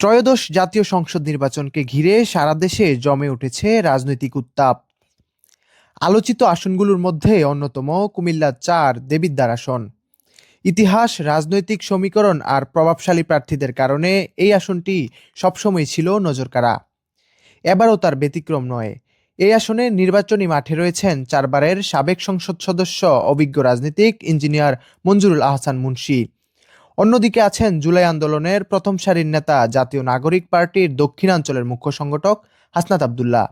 ত্রয়োদশ জাতীয় সংসদ নির্বাচনকে ঘিরে সারা দেশে জমে উঠেছে রাজনৈতিক উত্তাপ। আলোচিত আসনগুলোর মধ্যে অন্যতম কুমিল্লা চার, দেবিদ্বার আসন। ইতিহাস, রাজনৈতিক সমীকরণ আর প্রভাবশালী প্রার্থীদের কারণে এই আসনটি সবসময় ছিল নজরকাড়া। এবারও তার ব্যতিক্রম নয়। এই আসনে নির্বাচনী মাঠে রয়েছেন চারবারের সাবেক সংসদ সদস্য, অভিজ্ঞ রাজনীতিক ইঞ্জিনিয়ার মঞ্জুরুল আহসান মুন্সি। অন্যদিকে আছেন জুলাই আন্দোলনের প্রথম সারির নেতা জাতীয় নাগরিক পার্টির দক্ষিণাঞ্চলের মুখ্য সংগঠক হাসনাত আবদুল্লাহ।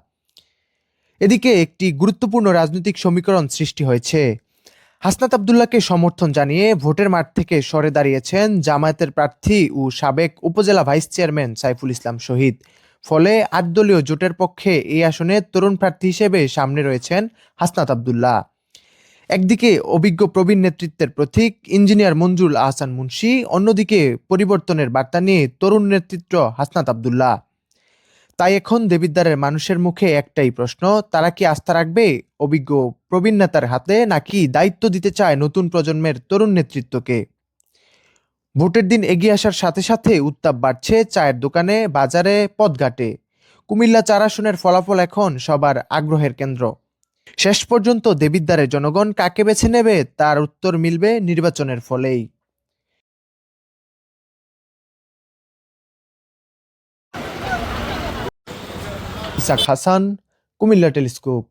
এদিকে একটি গুরুত্বপূর্ণ রাজনৈতিক সমীকরণ সৃষ্টি হয়েছে। হাসনাত আবদুল্লাহকে সমর্থন জানিয়ে ভোটের মাঠ থেকে সরে দাঁড়িয়েছেন জামায়াতের প্রার্থী ও সাবেক উপজেলা ভাইস চেয়ারম্যান সাইফুল ইসলাম শহীদ। ফলে আটদলীয় জোটের পক্ষে এই আসনে তরুণ প্রার্থী হিসেবে সামনে রয়েছেন হাসনাত আবদুল্লাহ। একদিকে অভিজ্ঞ প্রবীণ নেতৃত্বের প্রতীক, ইঞ্জিনিয়ার মঞ্জুল আহসান মুন্সি, অন্যদিকে পরিবর্তনের বার্তা নিয়ে তরুণ নেতৃত্ব হাসনাত আবদুল্লাহ। তাই এখন দেবিদ্বারের মানুষের মুখে একটাই প্রশ্ন, তারা কি আস্থা রাখবে? অভিজ্ঞ প্রবীণ নেতার হাতে নাকি দায়িত্ব দিতে চায় নতুন প্রজন্মের তরুণ নেতৃত্বকে? ভোটের দিন এগিয়ে আসার সাথে সাথে উত্তাপ বাড়ছে চায়ের দোকানে, বাজারে, পথঘাটে। কুমিল্লা চার আসনের ফলাফল এখন সবার আগ্রহের কেন্দ্র। শেষ পর্যন্ত দেবিদ্বারে জনগণ কাকে বেছে নেবে, তার উত্তর মিলবে নির্বাচনের ফলেই। ইসাক হাসান, কুমিল্লা টেলিস্কোপ।